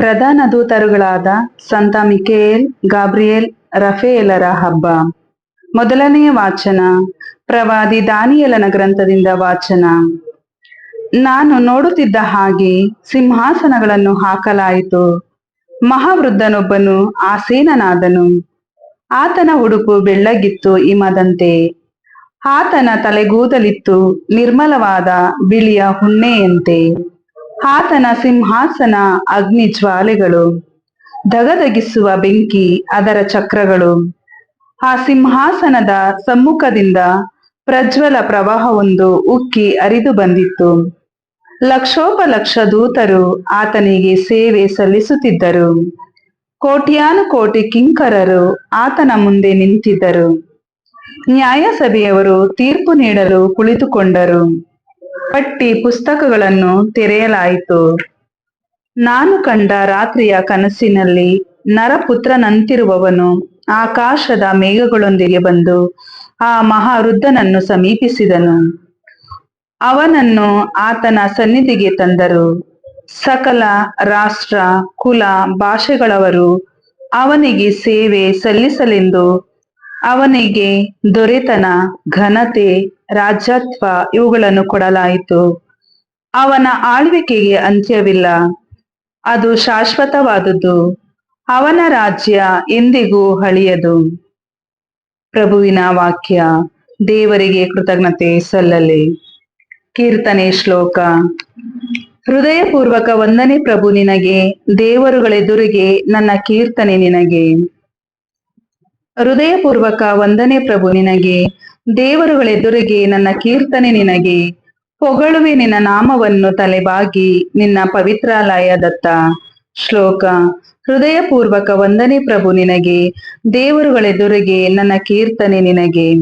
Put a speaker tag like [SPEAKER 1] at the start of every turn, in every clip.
[SPEAKER 1] ಪ್ರಧಾನ ದೂತರುಗಳಾದ ಸಂತ ಮಿಕೇಲ್ ಗಾಬ್ರಿಯೇಲ್, ರಫೇಲರ ಹಬ್ಬ. ಮೊದಲನೆಯ ವಾಚನ, ಪ್ರವಾದಿ ದಾನಿಯಲನ ಗ್ರಂಥದಿಂದ ವಾಚನ. ನಾನು ನೋಡುತ್ತಿದ್ದ ಹಾಗೆ ಸಿಂಹಾಸನಗಳನ್ನು ಹಾಕಲಾಯಿತು. ಮಹಾವೃದ್ಧನೊಬ್ಬನು ಆಸೀನನಾದನು. ಆತನ ಉಡುಪು ಬೆಳ್ಳಗಿತ್ತು ಇಮದಂತೆ ಆತನ ತಲೆಗೂದಲಿತ್ತು ನಿರ್ಮಲವಾದ ಬಿಳಿಯ ಹುಣ್ಣೆಯಂತೆ. ಆತನ ಸಿಂಹಾಸನ, ಅಗ್ನಿ ಜ್ವಾಲೆಗಳು ಧಗಧಗಿಸುವ ಬೆಂಕಿ, ಅದರ ಚಕ್ರಗಳು. ಆ ಸಿಂಹಾಸನದ ಸಮ್ಮುಖದಿಂದ ಪ್ರಜ್ವಲ ಪ್ರವಾಹವೊಂದು ಉಕ್ಕಿ ಅರಿದು ಬಂದಿತ್ತು. ಲಕ್ಷೋಪಲಕ್ಷ ದೂತರು ಆತನಿಗೆ ಸೇವೆ ಸಲ್ಲಿಸುತ್ತಿದ್ದರು. ಕೋಟ್ಯಾನು ಕೋಟಿ ಕಿಂಕರರು ಆತನ ಮುಂದೆ ನಿಂತಿದ್ದರು. ನ್ಯಾಯಸಭೆಯವರು ತೀರ್ಪು ನೀಡಲು ಕುಳಿತುಕೊಂಡರು. ಪಟ್ಟಿ ಪುಸ್ತಕಗಳನ್ನು ತೆರೆಯಲಾಯಿತು. ನಾನು ಕಂಡ ರಾತ್ರಿಯ ಕನಸಿನಲ್ಲಿ ನರಪುತ್ರನಂತಿರುವವನು ಆಕಾಶದ ಮೇಘಗಳೊಂದಿಗೆ ಬಂದು ಆ ಮಹಾವೃದ್ಧನನ್ನು ಸಮೀಪಿಸಿದನು. ಅವನನ್ನು ಆತನ ಸನ್ನಿಧಿಗೆ ತಂದರು. ಸಕಲ ರಾಷ್ಟ್ರ, ಕುಲ, ಭಾಷೆಗಳವರು ಅವನಿಗೆ ಸೇವೆ ಸಲ್ಲಿಸಲೆಂದು ಅವನಿಗೆ ದೊರೆತನ ಘನತೆ ರಾಜ್ಯತ್ವ ಇವುಗಳನ್ನು ಕೊಡಲಾಯಿತು. ಅವನ ಆಳ್ವಿಕೆಗೆ ಅಂತ್ಯವಿಲ್ಲ. ಅದು ಶಾಶ್ವತವಾದುದು. ಅವನ ರಾಜ್ಯ ಎಂದಿಗೂ ಹಳಿಯದು. ಪ್ರಭುವಿನ ವಾಕ್ಯ, ದೇವರಿಗೆ ಕೃತಜ್ಞತೆ ಸಲ್ಲಲಿ. ಕೀರ್ತನೆ ಶ್ಲೋಕ. ಹೃದಯಪೂರ್ವಕ ವಂದನೆ ಪ್ರಭು ನಿನಗೆ, ದೇವರುಗಳೆದುರಿಗೆ ನನ್ನ ಕೀರ್ತನೆ ನಿನಗೆ. ಹೃದಯಪೂರ್ವಕ ವಂದನೆ ಪ್ರಭು ನಿನಗೆ ದೇವರುಗಳೆದುರಿಗೆ ನನ್ನ ಕೀರ್ತನೆ ನಿನಗೆ. ಹೊಗಳುವೆ ನಿನ್ನ ನಾಮವನ್ನು ತಲೆಬಾಗಿ ನಿನ್ನ ಪವಿತ್ರಾಲಯದತ್ತ. ಶ್ಲೋಕ. ಹೃದಯಪೂರ್ವಕ ವಂದನೆ ಪ್ರಭು ನಿನಗೆ. ದೇವರುಗಳೆದುರಿಗೆ ನನ್ನ ಕೀರ್ತನೆ ನಿನಗೆ.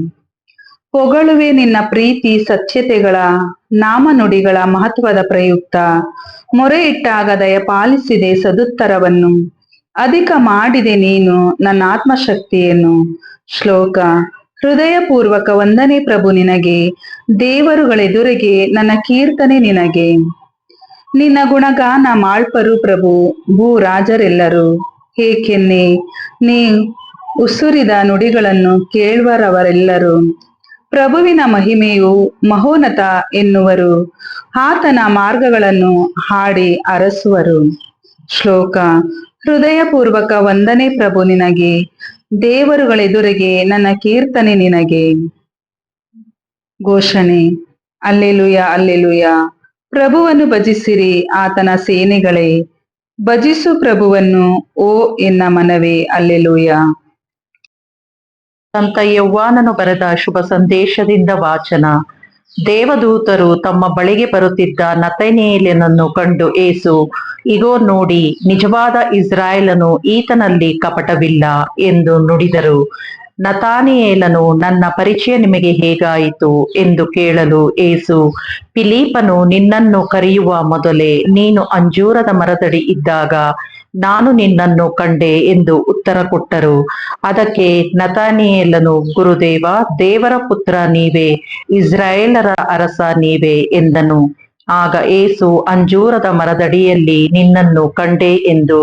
[SPEAKER 1] ಹೊಗಳುವೆ ನಿನ್ನ ಪ್ರೀತಿ ಸತ್ಯತೆಗಳ, ನಾಮನುಡಿಗಳ ಮಹತ್ವದ ಪ್ರಯುಕ್ತ. ಮೊರೆ ಇಟ್ಟಾಗ ದಯಪಾಲಿಸಿದೆ ಸದುತ್ತರವನ್ನು. ಅಧಿಕ ಮಾಡಿದೆ ನೀನು ನನ್ನ ಆತ್ಮಶಕ್ತಿಯನ್ನು. ಶ್ಲೋಕ. ಹೃದಯಪೂರ್ವಕ ವಂದನೆ ಪ್ರಭು ನಿನಗೆ, ದೇವರುಗಳೆದುರಿಗೆ ನನ್ನ ಕೀರ್ತನೆ ನಿನಗೆ. ನಿನ್ನ ಗುಣಗಾನ ಮಾಳ್ಪರು ಪ್ರಭು ಭೂ ರಾಜರೆಲ್ಲರೂ ಏಕೆನ್ನೆ, ನೀ ಉಸುರಿದ ನುಡಿಗಳನ್ನು ಕೇಳುವರವರೆಲ್ಲರೂ ಪ್ರಭುವಿನ ಮಹಿಮೆಯು ಮಹೋನತ ಎನ್ನುವರು. ಆತನ ಮಾರ್ಗಗಳನ್ನು ಹಾಡಿ ಅರಸುವರು. ಶ್ಲೋಕ ಹೃದಯಪೂರ್ವಕ ವಂದನೆ ಪ್ರಭು ನಿನಗೆ, ದೇವರುಗಳೆದುರಿಗೆ ನನ್ನ ಕೀರ್ತನೆ ನಿನಗೆ. ಘೋಷಣೆ, ಅಲ್ಲೆಲುಯ ಅಲ್ಲೆಲುಯ, ಪ್ರಭುವನ್ನು ಭಜಿಸಿರಿ ಆತನ ಸೇನೆಗಳೇ. ಭಜಿಸು ಪ್ರಭುವನ್ನು, ಓ ಎನ್ನ ಮನವೇ, ಅಲ್ಲೆಲುಯ.
[SPEAKER 2] ಸಂತ ಯೌವಾನನು ಬರೆದ ಶುಭ ಸಂದೇಶದಿಂದ ವಾಚನ. ದೇವದೂತರು ತಮ್ಮ ಬಳಿಗೆ ಬರುತ್ತಿದ್ದ ನತನೇಲನನ್ನು ಕಂಡು ಏಸು, ಇಗೋ ನೋಡಿ, ನಿಜವಾದ ಇಸ್ರಾಯೇಲನು ಈತನಲ್ಲಿ ಕಪಟವಿಲ್ಲ ಎಂದು ನುಡಿದರು. ನತಾನಿಯೇಲನು, ನನ್ನ ಪರಿಚಯ ನಿಮಗೆ ಹೇಗಾಯಿತು ಎಂದು ಕೇಳಲು ಏಸು ಪಿಲೀಪನು ನಿನ್ನನ್ನು ಕರೆಯುವ ಮೊದಲೇ ನೀನು ಅಂಜೂರದ ಮರದಡಿ ಇದ್ದಾಗ ನಾನು ನಿನ್ನನ್ನು ಕಂಡೆ ಎಂದು ಉತ್ತರ ಕೊಟ್ಟರು. ಅದಕ್ಕೆ ನತಾನಿಯೇಲನು, ಗುರುದೇವ, ದೇವರ ಪುತ್ರ ನೀವೇ, ಇಸ್ರಾಯೇಲರ ಅರಸ ನೀವೇ ಎಂದನು. ಆಗ ಏಸು ಅಂಜೂರದ ಮರದಡಿಯಲ್ಲಿ ನಿನ್ನನ್ನು ಕಂಡೆ ಎಂದು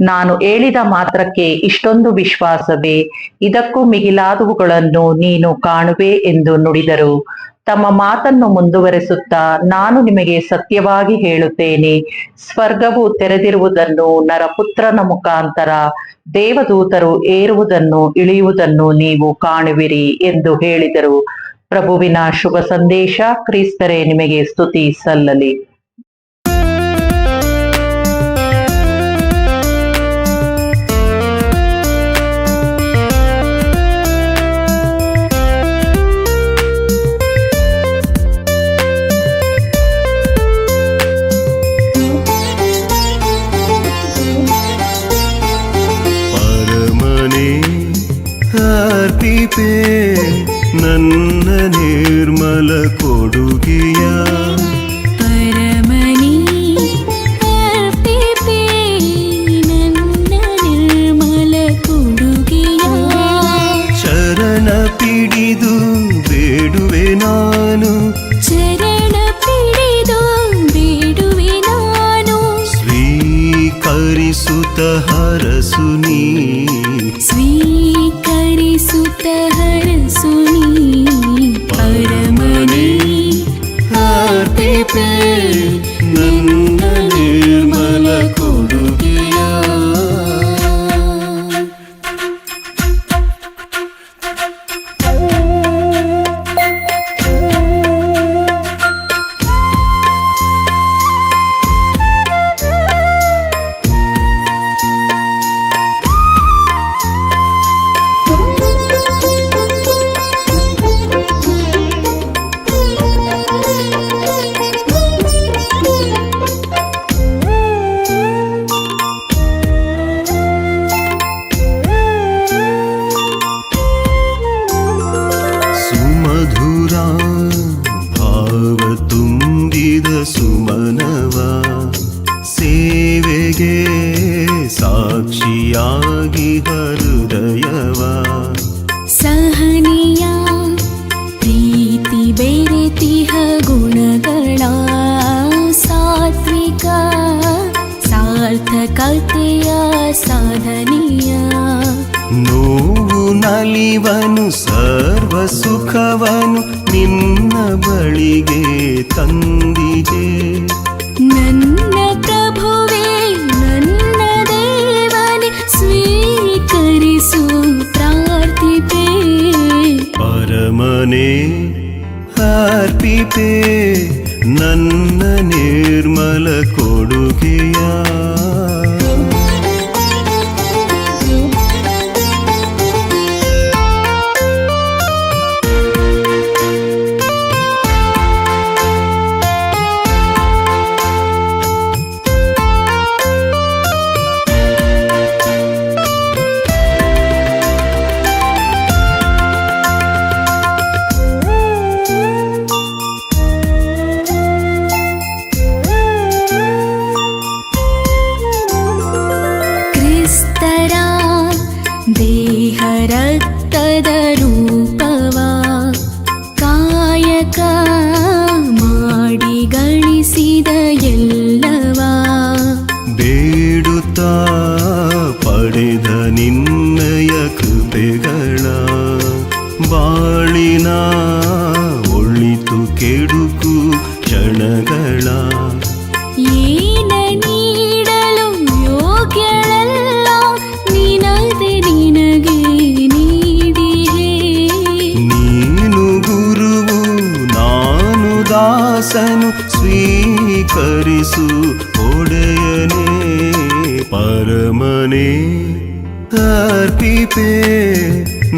[SPEAKER 2] ನಾನು ಹೇಳಿದ ಮಾತ್ರಕ್ಕೆ ಇಷ್ಟೊಂದು ವಿಶ್ವಾಸವೇ? ಇದಕ್ಕೂ ಮಿಗಿಲಾದವುಗಳನ್ನು ನೀನು ಕಾಣುವೆ ಎಂದು ನುಡಿದರು. ತಮ್ಮ ಮಾತನ್ನು ಮುಂದುವರೆಸುತ್ತಾ ನಾನು ನಿಮಗೆ ಸತ್ಯವಾಗಿ ಹೇಳುತ್ತೇನೆ. ಸ್ವರ್ಗವು ತೆರೆದಿರುವುದನ್ನು, ನರಪುತ್ರನ ಮುಖಾಂತರ ದೇವದೂತರು ಏರುವುದನ್ನು, ಇಳಿಯುವುದನ್ನು ನೀವು ಕಾಣುವಿರಿ ಎಂದು ಹೇಳಿದರು. ಪ್ರಭುವಿನ ಶುಭ ಸಂದೇಶ ಕ್ರಿಸ್ತರೇ ನಿಮಗೆ ಸ್ತುತಿ ಸಲ್ಲಲಿ.
[SPEAKER 3] ನನ್ನ ನಿರ್ಮಲ ಕೊಡುಗೆಯ सुतहर सुनी स्वीकरि सुत सुनी परमने
[SPEAKER 4] मन पे ಬೆರೆತಿಹ ಗುಣಗಳ ಸಾತ್ವಿಕ ಸಾರ್ಥಕತೆಯ ಸಾಧನೆಯ.
[SPEAKER 3] ನೋವು ನಲಿವನು ಸರ್ವ ಸುಖವನು ನಿನ್ನ ಬಳಿಗೆ ತಂದಿದೆ. ಕೆಡುಕು ಕ್ಷಣಗಳ
[SPEAKER 4] ಏನ ನೀಡಲು ಯೋಗ್ಯಳಲ್ಲ ನಿನದೆ ನಿನಗೆ ನೀಡಿಹೇ
[SPEAKER 3] ನೀನು ಗುರುವು ನಾನು ದಾಸನು ಸ್ವೀಕರಿಸು ಒಡೆಯನೇ ಪರಮನೇ ಅರ್ಪಿಪೆ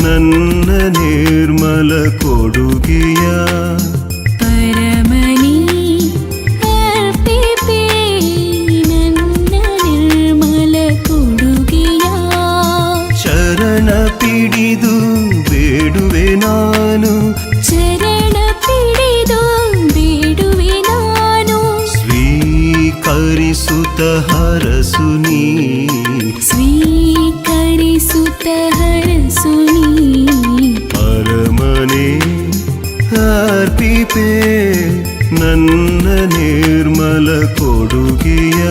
[SPEAKER 3] ನನ್ನ ನಿರ್ಮಲ ಕೊಡುಗೆಯ ಸ್ವೀಕರಿಸುತ್ತ ಹರಸು ನೀ
[SPEAKER 4] ಸ್ವೀಕರಿಸುತ್ತ ಹರಸುನಿ
[SPEAKER 3] ಪರಮನೆ ಅರ್ಪಿಪೆ ನನ್ನ ನಿರ್ಮಲ ಕೊಡುಗೆಯ